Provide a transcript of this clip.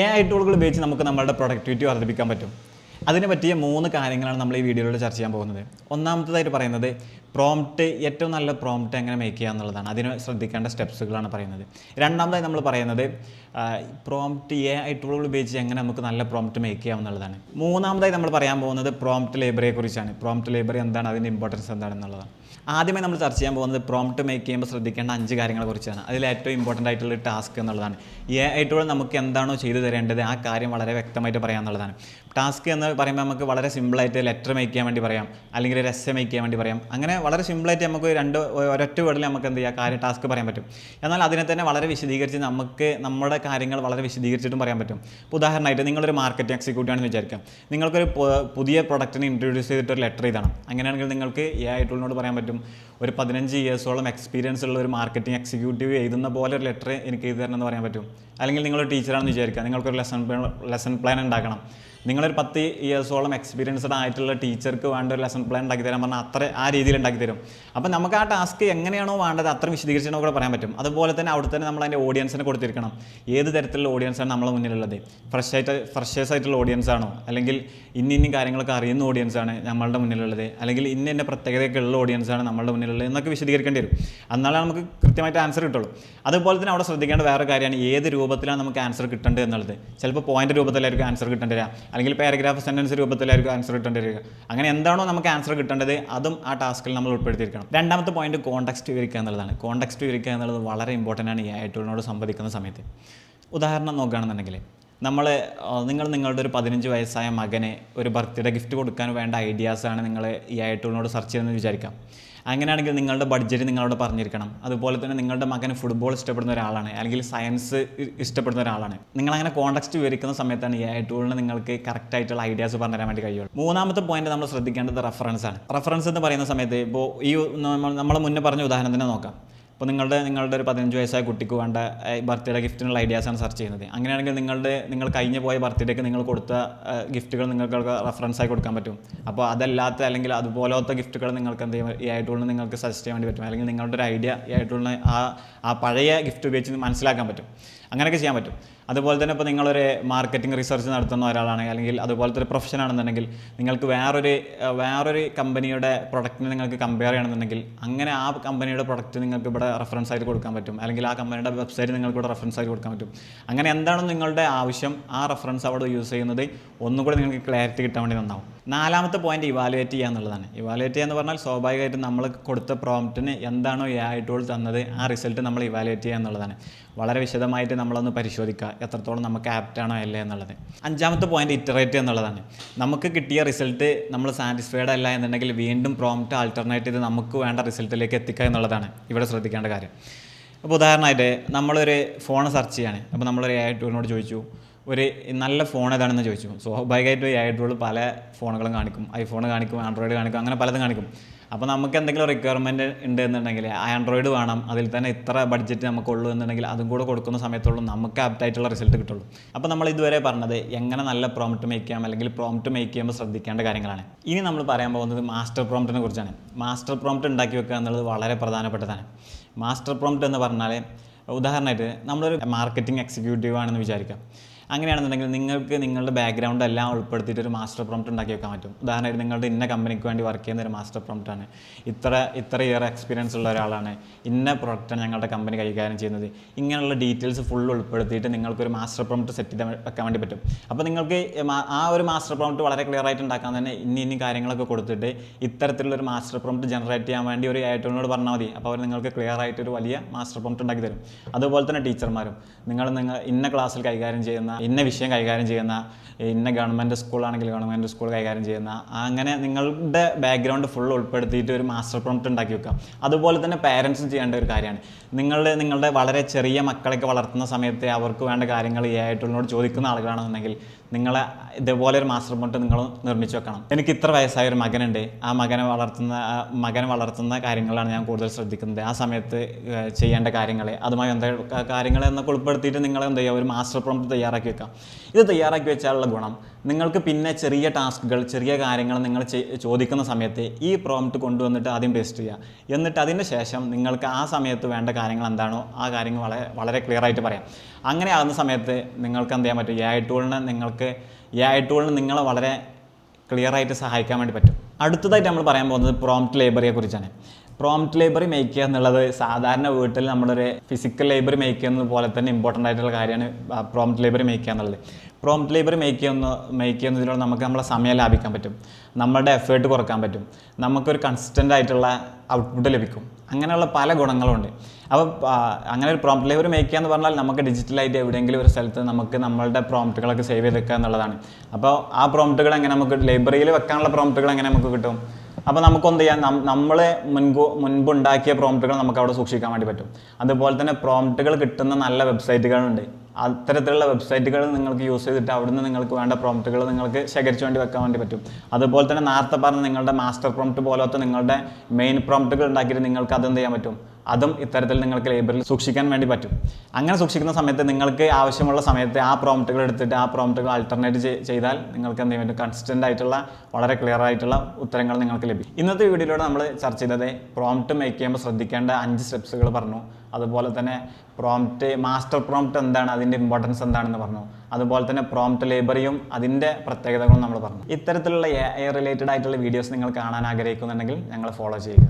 A I ടൂളുകൾ ഉപയോഗിച്ച് നമുക്ക് നമ്മുടെ പ്രൊഡക്ടിവിറ്റി വർദ്ധിപ്പിക്കാൻ പറ്റും. അതിനെ പറ്റിയ മൂന്ന് കാര്യങ്ങളാണ് നമ്മൾ ഈ വീഡിയോയിലൂടെ ചർച്ച ചെയ്യാൻ പോകുന്നത്. ഒന്നാമത്തേതായിട്ട് പറയുന്നത് പ്രോംപ്റ്റ് ഏറ്റവും നല്ല പ്രോംപ്റ്റ് എങ്ങനെ മേക്ക് ചെയ്യുക എന്നുള്ളതാണ്. അതിന് ശ്രദ്ധിക്കേണ്ട സ്റ്റെപ്സുകളാണ് പറയുന്നത്. രണ്ടാമതായി നമ്മൾ പറയുന്നത് പ്രോംപ്റ്റ് എ ഐ ടൂളുകൾ ഉപയോഗിച്ച് എങ്ങനെ നമുക്ക് നല്ല പ്രോംപ്റ്റ് മേക്ക് ചെയ്യാം എന്നുള്ളതാണ്. മൂന്നാമതായി നമ്മൾ പറയാൻ പോകുന്നത് പ്രോംപ്റ്റ് ലേബറിയെ കുറിച്ചാണ്. പ്രോംപ്റ്റ് ലേബർ എന്താണ്? അതിന്റെ ഇമ്പോർട്ടൻസ് എന്താണെന്നുള്ളതാണ് ആദ്യമേ നമ്മൾ ചർച്ച ചെയ്യാൻ പോകുന്നത് പ്രോംപ്റ്റ് മേക്ക് ചെയ്യുമ്പോൾ ശ്രദ്ധിക്കേണ്ട അഞ്ച് കാര്യങ്ങളെ കുറിച്ചാണ്. അതിൽ ഏറ്റവും ഇമ്പോർട്ടന്റ് ആയിട്ടുള്ള ടാസ്ക് എന്നുള്ളതാണ്. എ ആയിട്ടുള്ള നമുക്ക് എന്താണോ ചെയ്തു തരേണ്ടത് ആ കാര്യം വളരെ വ്യക്തമായിട്ട് പറയാമെന്നുള്ളതാണ് ടാസ്ക് എന്ന് പറയുമ്പോൾ നമുക്ക് വളരെ സിമ്പിളായിട്ട് ലെറ്റർ മേക്ക് ചെയ്യാൻ വേണ്ടി പറയാം. അല്ലെങ്കിൽ ഒരു എസ് മേക്ക് ചെയ്യാൻ വേണ്ടി പറയാം. അങ്ങനെ വളരെ സിമ്പിളായിട്ട് നമുക്ക് രണ്ട് ഒരൊറ്റ വേർഡിൽ നമുക്ക് എന്ത് ചെയ്യാം? കാര്യം ടാസ്ക് പറയാൻ പറ്റും. എന്നാൽ അതിനെ തന്നെ വളരെ വിശദീകരിച്ച് നമുക്ക് നമ്മുടെ കാര്യങ്ങൾ വളരെ വിശദീകരിച്ചിട്ടും പറയാൻ പറ്റും. ഇപ്പോൾ ഉദാഹരണമായിട്ട് നിങ്ങളൊരു മാർക്കറ്റിംഗ് എക്സിക്യൂട്ടീവ് ആണെന്ന് വിചാരിക്കാം. നിങ്ങൾക്കൊരു പുതിയ പ്രൊഡക്റ്റിനെ ഇൻട്രൊഡ്യൂസ് ചെയ്തിട്ട് ഒരു ലെറ്റർ ഇതാണ് അങ്ങനെയാണെങ്കിൽ നിങ്ങൾക്ക് എ ടൂളിനോട് പറയാൻ പറ്റും. ഒരു പതിനഞ്ച് ഇയേഴ്സോളം എക്സ്പീരിയൻസ് ഉള്ള ഒരു മാർക്കറ്റിംഗ് എക്സിക്യൂട്ടീവ് എഴുതുന്ന പോലെ ഒരു ലെറ്റർ എനിക്ക് എഴുതി തരണം എന്ന് പറയാൻ പറ്റും. അല്ലെങ്കിൽ നിങ്ങളൊരു ടീച്ചറാണെന്ന് വിചാരിക്കുക. നിങ്ങൾക്കൊരു ലെസൺ ലെസൺ പ്ലാൻ ഉണ്ടാക്കണം. നിങ്ങളൊരു പത്ത് ഇയേഴ്സോളം എക്സ്പീരിയൻസ്ഡ് ആയിട്ടുള്ള ടീച്ചർക്ക് വേണ്ട ഒരു ലെസൺ പ്ലാൻ ഉണ്ടാക്കി തരാൻ പറഞ്ഞാൽ അത്ര ആ രീതിയിൽ ഉണ്ടാക്കി തരും. അപ്പം നമുക്ക് ആ ടാസ്ക് എങ്ങനെയാണോ വേണ്ടത് അത്ര വിശദീകരിച്ചാണോ കൂടെ പറയാൻ പറ്റും. അതുപോലെ തന്നെ അവിടെ തന്നെ നമ്മൾ അതിന്റെ ഓഡിയൻസിനെ കൊടുത്തിരിക്കണം. ഏത് തരത്തിലുള്ള ഓഡിയൻസാണ് നമ്മളെ മുന്നിലുള്ളത്? ഫ്രഷ് ആയിട്ട് ഫ്രഷേഴ്സ് ആയിട്ടുള്ള ഓഡിയൻസ് ആണോ? അല്ലെങ്കിൽ ഇന്ന ഇന്ന കാര്യങ്ങളൊക്കെ അറിയുന്ന ഓഡിയൻസ് ആണ് നമ്മളുടെ മുന്നിലുള്ളത്. അല്ലെങ്കിൽ ഇന്ന ഇന്ന പ്രത്യേകതയൊക്കെ ഉള്ള ഓഡിയൻസ് ആണ് നമ്മളുടെ മുന്നിലുള്ളത് എന്നൊക്കെ വിശദീകരിക്കേണ്ടി വരും. എന്നാലേ നമുക്ക് കൃത്യമായിട്ട് ആൻസർ കിട്ടുള്ളൂ. അതുപോലെ തന്നെ അവിടെ ശ്രദ്ധിക്കേണ്ട വേറെ കാര്യമാണ്. ഏത് രൂപത്തിലാണ് നമുക്ക് ആൻസർ കിട്ടേണ്ടത് എന്നുള്ളത്. ചിലപ്പോൾ പോയിന്റ് രൂപത്തിലായിരിക്കും ആൻസർ കിട്ടേണ്ടി വരിക. അല്ലെങ്കിൽ പാരഗ്രാഫ് സെന്റൻസ് രൂപത്തിലായിരിക്കും ആൻസർ കിട്ടേണ്ടി വരിക. അങ്ങനെ എന്താണോ നമുക്ക് ആൻസർ കിട്ടേണ്ടത് അതും ആ ടാസ്കിൽ നമ്മൾ ഉൾപ്പെടുത്തിയിരിക്കണം. രണ്ടാമത്തെ പോയിന്റ് കോണ്ടക്സ്റ്റ് വിവരിക്കുക എന്നുള്ളതാണ്. കോണ്ടക്സ്റ്റ് വിവരിക്കുക എന്നുള്ളത് വളരെ ഇമ്പോർട്ടന്റ് ആണ് ഈ ആയിട്ടുള്ളതിനോട് സംവദിക്കുന്ന സമയത്ത്. ഉദാഹരണം നോക്കുകയാണെന്നുണ്ടെങ്കിൽ നമ്മൾ നിങ്ങൾ നിങ്ങളുടെ ഒരു പതിനഞ്ച് വയസ്സായ മകനെ ഒരു ബർത്ത്ഡേ ഗിഫ്റ്റ് കൊടുക്കാൻ വേണ്ട ഐഡിയാസാണ് നിങ്ങൾ ഈ ആയിട്ടുള്ളതിനോട് സെർച്ച് ചെയ്യുന്നതെന്ന് വിചാരിക്കാം. അങ്ങനെയാണെങ്കിൽ നിങ്ങളുടെ ബഡ്ജറ്റ് നിങ്ങളോട് പറഞ്ഞിരിക്കണം. അതുപോലെ തന്നെ നിങ്ങളുടെ മകൻ ഫുട്ബോൾ ഇഷ്ടപ്പെടുന്ന ഒരാളാണ്. അല്ലെങ്കിൽ സയൻസ് ഇഷ്ടപ്പെടുന്ന ഒരാളാണ്. നിങ്ങൾ അങ്ങനെ കോണ്ടക്സ്റ്റ് വിവരിക്കുന്ന സമയത്താണ് ഈ ടൂളിന് നിങ്ങൾക്ക് കറക്റ്റ് ആയിട്ടുള്ള ഐഡിയാസ് പറഞ്ഞു തരാൻ വേണ്ടി കഴിയുള്ളൂ. മൂന്നാമത്തെ പോയിന്റ് നമ്മൾ ശ്രദ്ധിക്കേണ്ടത് റെഫറൻസ് ആണ്. റെഫറൻസ് എന്ന് പറയുന്ന സമയത്ത് ഇപ്പോൾ ഈ നമ്മൾ മുന്നേ പറഞ്ഞ ഉദാഹരണത്തിന് നോക്കാം. ഇപ്പോൾ നിങ്ങളുടെ നിങ്ങളുടെ ഒരു പതിനഞ്ച് വയസ്സായ കുട്ടിക്ക് വേണ്ട ബർത്ത്ഡേ ഗിഫ്റ്റിനുള്ള ഐഡിയാസാണ് സെർച്ച് ചെയ്യുന്നത്. അങ്ങനെയാണെങ്കിൽ നിങ്ങളുടെ നിങ്ങൾ കഴിഞ്ഞ് പോയ ബർത്ത്ഡേക്ക് നിങ്ങൾ കൊടുത്ത ഗിഫ്റ്റുകൾ നിങ്ങൾക്ക് റഫറൻസ് ആയി കൊടുക്കാൻ പറ്റും. അപ്പോൾ അതല്ലാത്ത അല്ലെങ്കിൽ അതുപോലത്തെ ഗിഫ്റ്റുകൾ നിങ്ങൾക്ക് എന്ത് ചെയ്യാൻ ഈ ആയിട്ടുള്ള നിങ്ങൾക്ക് സജസ്റ്റ് ചെയ്യാൻ വേണ്ടി പറ്റും. അല്ലെങ്കിൽ നിങ്ങളുടെ ഒരു ഐഡിയ ഈ ആയിട്ടുള്ള ആ ആ പഴയ ഗിഫ്റ്റ് ഉപയോഗിച്ച് മനസ്സിലാക്കാൻ പറ്റും. അങ്ങനെയൊക്കെ ചെയ്യാൻ പറ്റും. അതുപോലെ തന്നെ ഇപ്പോൾ നിങ്ങളൊരു മാർക്കറ്റിംഗ് റിസർച്ച് നടത്തുന്ന ഒരാളാണ് അല്ലെങ്കിൽ അതുപോലത്തെ ഒരു പ്രൊഫഷൻ ആണെന്നുണ്ടെങ്കിൽ നിങ്ങൾക്ക് വേറൊരു വേറൊരു കമ്പനിയുടെ പ്രൊഡക്റ്റിനെ നിങ്ങൾക്ക് കമ്പയർ ചെയ്യണമെന്നുണ്ടെങ്കിൽ അങ്ങനെ ആ കമ്പനിയുടെ പ്രൊഡക്റ്റ് നിങ്ങൾക്ക് ഇവിടെ റെഫറൻസ് ആയിട്ട് കൊടുക്കാൻ പറ്റും. അല്ലെങ്കിൽ ആ കമ്പനിയുടെ വെബ്സൈറ്റ് നിങ്ങൾക്ക് ഇവിടെ റെഫറൻസ് ആയിട്ട് കൊടുക്കാൻ പറ്റും. അങ്ങനെ എന്താണ് നിങ്ങളുടെ ആവശ്യം ആ റെഫറൻസ് അവിടെ യൂസ് ചെയ്യുന്നത്. ഒന്നുകൂടി നിങ്ങൾക്ക് ക്ലാരിറ്റി കിട്ടാൻ വേണ്ടി നന്നാവും. നാലാമത്തെ പോയിന്റ് ഇവാലുവേറ്റ് ചെയ്യുക എന്നുള്ളതാണ്. ഇവാലുവേറ്റ് ചെയ്യുക എന്ന് പറഞ്ഞാൽ സ്വാഭാവികമായിട്ടും നമ്മൾ കൊടുത്ത പ്രോംപ്റ്റിന് എന്താണോ എ ഐ ടൂൾ തന്നത് ആ റിസൾട്ട് നമ്മൾ ഇവാലുവേറ്റ് ചെയ്യുക എന്നുള്ളതാണ്. വളരെ വിശദമായിട്ട് നമ്മളൊന്ന് പരിശോധിക്കുക എത്രത്തോളം നമുക്ക് ആപ്റ്റാണോ അല്ലേ എന്നുള്ളത്. അഞ്ചാമത്തെ പോയിന്റ് ഇറ്ററേറ്റ് എന്നുള്ളതാണ്. നമുക്ക് കിട്ടിയ റിസൾട്ട് നമ്മൾ സാറ്റിസ്ഫൈഡ് അല്ല എന്നുണ്ടെങ്കിൽ വീണ്ടും പ്രോംപ്റ്റ് ആൾട്ടർനേറ്റ് ചെയ്ത് നമുക്ക് വേണ്ട റിസൾട്ടിലേക്ക് എത്തിക്കുക എന്നുള്ളതാണ്. ഇവിടെ ശ്രദ്ധിക്കേണ്ട കാര്യം. അപ്പോൾ ഉദാഹരണമായിട്ട് നമ്മളൊരു ഫോൺ സെർച്ച് ചെയ്യാണ്. അപ്പോൾ നമ്മളൊരു എ ഐ ടൂളിനോട് ചോദിച്ചു ഒരു നല്ല ഫോൺ ഏതാണെന്ന് ചോദിച്ചു. സ്വാഭാവികമായിട്ടും ഈ ആയിട്ടുള്ള പല ഫോണുകളും കാണിക്കും. ഐഫോൺ കാണിക്കും ആൻഡ്രോയിഡ് കാണിക്കും അങ്ങനെ പലതും കാണിക്കും. അപ്പോൾ നമുക്ക് എന്തെങ്കിലും റിക്വയർമെന്റ് ഉണ്ട് എന്നുണ്ടെങ്കിൽ ആൻഡ്രോയിഡ് വേണം. അതിൽ തന്നെ ഇത്ര ബഡ്ജറ്റ് നമുക്കുള്ളൂ എന്നുണ്ടെങ്കിൽ അതും കൂടെ കൊടുക്കുന്ന സമയത്തുള്ളൂ നമുക്ക് ആപ്റ്റായിട്ടുള്ള റിസൾട്ട് കിട്ടുള്ളൂ. അപ്പോൾ നമ്മൾ ഇതുവരെ പറഞ്ഞത് എങ്ങനെ നല്ല പ്രോംപ്റ്റ് മേക്ക് ചെയ്യാം അല്ലെങ്കിൽ പ്രോംപ്റ്റ് മേക്ക് ചെയ്യുമ്പോൾ ശ്രദ്ധിക്കേണ്ട കാര്യങ്ങളാണ്. ഇനി നമ്മൾ പറയാൻ പോകുന്നത് മാസ്റ്റർ പ്രോംപ്റ്റിനെ കുറിച്ചാണ്. മാസ്റ്റർ പ്രോംപ്റ്റ് ഉണ്ടാക്കി വെക്കുക എന്നുള്ളത് വളരെ പ്രധാനപ്പെട്ടതാണ്. മാസ്റ്റർ പ്രോംപ്റ്റ് എന്ന് പറഞ്ഞാൽ ഉദാഹരണമായിട്ട് നമ്മളൊരു മാർക്കറ്റിംഗ് എക്സിക്യൂട്ടീവ് ആണെന്ന് വിചാരിക്കാം. അങ്ങനെയാണെന്നുണ്ടെങ്കിൽ നിങ്ങൾക്ക് നിങ്ങളുടെ ബാക്ക്ഗ്രൗണ്ട് എല്ലാം ഉൾപ്പെടുത്തിയിട്ട് ഒരു മാസ്റ്റർ പ്രോംപ്റ്റ് ഉണ്ടാക്കി വെക്കാൻ പറ്റും. ഉദാഹരണമായിട്ട് നിങ്ങളുടെ ഇന്ന കമ്പനിക്ക് വേണ്ടി വർക്ക് ചെയ്യുന്ന ഒരു മാസ്റ്റർ പ്രോംപ്റ്റ് ആണ്. ഇത്ര ഇത്ര ഇയർ എക്സ്പീരിയൻസ് ഉള്ള ഒരാളാണ്. ഇന്ന പ്രൊഡക്റ്റാണ് ഞങ്ങളുടെ കമ്പനി കൈകാര്യം ചെയ്യുന്നത്. ഇങ്ങനെയുള്ള ഡീറ്റെയിൽസ് ഫുൾ ഉൾപ്പെടുത്തിയിട്ട് നിങ്ങൾക്കൊരു മാസ്റ്റർ പ്രോംപ്റ്റ് സെറ്റ് ചെയ്ത് വെക്കാൻ വേണ്ടി പറ്റും. അപ്പോൾ നിങ്ങൾക്ക് ആ ഒരു മാസ്റ്റർ പ്രോംപ്റ്റ് വളരെ ക്ലിയർ ആയിട്ട് ഉണ്ടാക്കാൻ തന്നെ ഇനി ഇനി കാര്യങ്ങളൊക്കെ കൊടുത്തിട്ട് ഇത്തരത്തിലുള്ള ഒരു മാസ്റ്റർ പ്രോംപ്റ്റ് ജനറേറ്റ് ചെയ്യാൻ വേണ്ടി ഒരു ഏറ്റവും പറഞ്ഞാൽ മതി. അപ്പോൾ അവർ നിങ്ങൾക്ക് ക്ലിയർ ആയിട്ട് ഒരു വലിയ മാസ്റ്റർ പ്രോംപ്റ്റ് ഉണ്ടാക്കി തരും. അതുപോലെ തന്നെ ടീച്ചർമാരും നിങ്ങൾ നിങ്ങൾ ഇന്ന ക്ലാസ്സിൽ കൈകാര്യം ചെയ്യുന്ന ഇന്ന വിഷയം കൈകാര്യം ചെയ്യുന്ന ഇന്ന ഗവൺമെന്റ് സ്കൂളാണെങ്കിൽ ഗവൺമെന്റ് സ്കൂൾ കൈകാര്യം ചെയ്യുന്ന അങ്ങനെ നിങ്ങളുടെ ബാക്ക്ഗ്രൗണ്ട് ഫുൾ ഉൾപ്പെടുത്തിയിട്ട് ഒരു മാസ്റ്റർ പ്രോംപ്റ്റ് ഉണ്ടാക്കി വെക്കുക. അതുപോലെ തന്നെ പാരൻസും ചെയ്യേണ്ട ഒരു കാര്യമാണ്. നിങ്ങളുടെ നിങ്ങളുടെ വളരെ ചെറിയ മക്കളൊക്കെ വളർത്തുന്ന സമയത്ത് അവർക്ക് വേണ്ട കാര്യങ്ങൾ ഈ ആയിട്ടുള്ളതിനോട് ചോദിക്കുന്ന ആളുകളാണെന്നുണ്ടെങ്കിൽ നിങ്ങളെ ഇതേപോലെ ഒരു മാസ്റ്റർ പ്രോംപ്റ്റ് നിങ്ങൾ നിർമ്മിച്ച് വെക്കണം. എനിക്ക് ഇത്ര വയസ്സായ ഒരു മകനുണ്ട്. ആ മകനെ വളർത്തുന്ന മകനെ വളർത്തുന്ന കാര്യങ്ങളാണ് ഞാൻ കൂടുതൽ ശ്രദ്ധിക്കുന്നത്. ആ സമയത്ത് ചെയ്യേണ്ട കാര്യങ്ങൾ അതുമായി ബന്ധ കാര്യങ്ങൾ എന്നൊക്കെ ഉൾപ്പെടുത്തിയിട്ട് നിങ്ങൾ എന്ത് ചെയ്യുക? ഒരു മാസ്റ്റർ പ്രോംപ്റ്റ് തയ്യാറാക്കി വെക്കാം. ഇത് തയ്യാറാക്കി വെച്ചാലുള്ള ഗുണം നിങ്ങൾക്ക് പിന്നെ ചെറിയ ടാസ്കുകൾ ചെറിയ കാര്യങ്ങൾ നിങ്ങൾ ചോദിക്കുന്ന സമയത്ത് ഈ പ്രോംപ്റ്റ് കൊണ്ടുവന്നിട്ട് ആദ്യം പേസ്റ്റ് ചെയ്യുക. എന്നിട്ട് അതിന് ശേഷം നിങ്ങൾക്ക് ആ സമയത്ത് വേണ്ട കാര്യങ്ങൾ എന്താണോ ആ കാര്യങ്ങൾ വളരെ വളരെ ക്ലിയർ ആയിട്ട് പറയാം. അങ്ങനെ ആകുന്ന സമയത്ത് നിങ്ങൾക്ക് എന്ത് ചെയ്യാൻ പറ്റും? എ ഐ ടൂളിനെ നിങ്ങൾക്ക് എ ഐ ടൂളിന് നിങ്ങളെ വളരെ ക്ലിയർ ആയിട്ട് സഹായിക്കാൻ വേണ്ടി പറ്റും. അടുത്തതായിട്ട് നമ്മൾ പറയാൻ പോകുന്നത് പ്രോംപ്റ്റ് ലേബറിയെ കുറിച്ചാണ്. പ്രോംപ്റ്റ് ലൈബ്രറി മേക്ക് ചെയ്യുക എന്നുള്ളത് സാധാരണ വീട്ടിൽ നമ്മളൊരു ഫിസിക്കൽ ലൈബ്രറി മേക്ക് ചെയ്യുന്നത് പോലെ തന്നെ ഇമ്പോർട്ടന്റ് ആയിട്ടുള്ള കാര്യമാണ് പ്രോംപ്റ്റ് ലൈബ്രറി മേക്ക് ചെയ്യുക എന്നുള്ളത്. പ്രോംപ്റ്റ് ലൈബ്രറി മേക്ക് ചെയ്യുന്ന മേക്ക് ചെയ്യുന്നതിലൂടെ നമുക്ക് നമ്മളെ സമയം ലാഭിക്കാൻ പറ്റും. നമ്മളുടെ എഫേർട്ട് കുറയ്ക്കാൻ പറ്റും. നമുക്കൊരു കൺസിസ്റ്റന്റ് ആയിട്ടുള്ള ഔട്ട്പുട്ട് ലഭിക്കും. അങ്ങനെയുള്ള പല ഗുണങ്ങളുണ്ട്. അപ്പോൾ അങ്ങനെ ഒരു പ്രോംപ്റ്റ് ലൈബ്രറി മേക്ക് ചെയ്യുക എന്ന് പറഞ്ഞാൽ നമുക്ക് ഡിജിറ്റലായിട്ട് എവിടെയെങ്കിലും ഒരു സ്ഥലത്ത് നമുക്ക് നമ്മളുടെ പ്രോംപ്റ്റുകളൊക്കെ സേവ് ചെയ്ത് വെക്കുക എന്നുള്ളതാണ്. അപ്പോൾ ആ പ്രോംപ്റ്റുകൾ എങ്ങനെ നമുക്ക് ലൈബ്രറിയിൽ വെക്കാനുള്ള പ്രോംപ്റ്റുകൾ എങ്ങനെ നമുക്ക് കിട്ടും? അപ്പോൾ നമുക്കൊന്ത് ചെയ്യാം? നമ്മളെ മുൻകൂ മുൻപുണ്ടാക്കിയ പ്രോംപ്റ്റുകൾ നമുക്ക് അവിടെ സൂക്ഷിക്കാൻ വേണ്ടി പറ്റും. അതുപോലെ തന്നെ പ്രോംപ്റ്റുകൾ കിട്ടുന്ന നല്ല വെബ്സൈറ്റുകളുണ്ട് അത്തരത്തിലുള്ള വെബ്സൈറ്റുകൾ നിങ്ങൾക്ക് യൂസ് ചെയ്തിട്ട് അവിടുന്ന് നിങ്ങൾക്ക് വേണ്ട പ്രോംപ്റ്റുകൾ നിങ്ങൾക്ക് ശേഖരിച്ചു വേണ്ടി വെക്കാൻ വേണ്ടി പറ്റും. അതുപോലെ തന്നെ നേരത്തെ പറഞ്ഞ നിങ്ങളുടെ മാസ്റ്റർ പ്രോംപ്റ്റ് പോലത്തെ നിങ്ങളുടെ മെയിൻ പ്രോംപ്റ്റുകൾ ഉണ്ടാക്കിയിട്ട് നിങ്ങൾക്ക് അതെന്ത് ചെയ്യാൻ പറ്റും? അതും ഇത്തരത്തിൽ നിങ്ങൾക്ക് ലൈബ്രറിയിൽ സൂക്ഷിക്കാൻ വേണ്ടി പറ്റും. അങ്ങനെ സൂക്ഷിക്കുന്ന സമയത്ത് നിങ്ങൾക്ക് ആവശ്യമുള്ള സമയത്ത് ആ പ്രോംപ്റ്റുകൾ എടുത്തിട്ട് ആ പ്രോംപ്റ്റുകൾ ആൾട്ടർനേറ്റ് ചെയ്താൽ നിങ്ങൾക്ക് എന്ത് പറ്റും കൺസിസ്റ്റന്റ് ആയിട്ടുള്ള വളരെ ക്ലിയർ ആയിട്ടുള്ള ഉത്തരങ്ങൾ നിങ്ങൾക്ക് ലഭിക്കും. ഇന്നത്തെ വീഡിയോയിലൂടെ നമ്മൾ ചർച്ച ചെയ്തത് പ്രോംപ്റ്റ് മേക്ക് ചെയ്യുമ്പോൾ ശ്രദ്ധിക്കേണ്ട അഞ്ച് സ്റ്റെപ്സുകൾ പറഞ്ഞു. അതുപോലെ തന്നെ പ്രോംപ്റ്റ് മാസ്റ്റർ പ്രോംപ്റ്റ് എന്താണ്? അതിന്റെ ഇമ്പോർട്ടൻസ് എന്താണെന്ന് പറഞ്ഞു. അതുപോലെ തന്നെ പ്രോംപ്റ്റ് ലേബറിയും അതിന്റെ പ്രത്യേകതകളും നമ്മൾ പറഞ്ഞു. ഇത്തരത്തിലുള്ള എ റിലേറ്റഡ് ആയിട്ടുള്ള വീഡിയോസ് നിങ്ങൾ കാണാൻ ആഗ്രഹിക്കുന്നുണ്ടെങ്കിൽ ഞങ്ങൾ ഫോളോ ചെയ്യുക.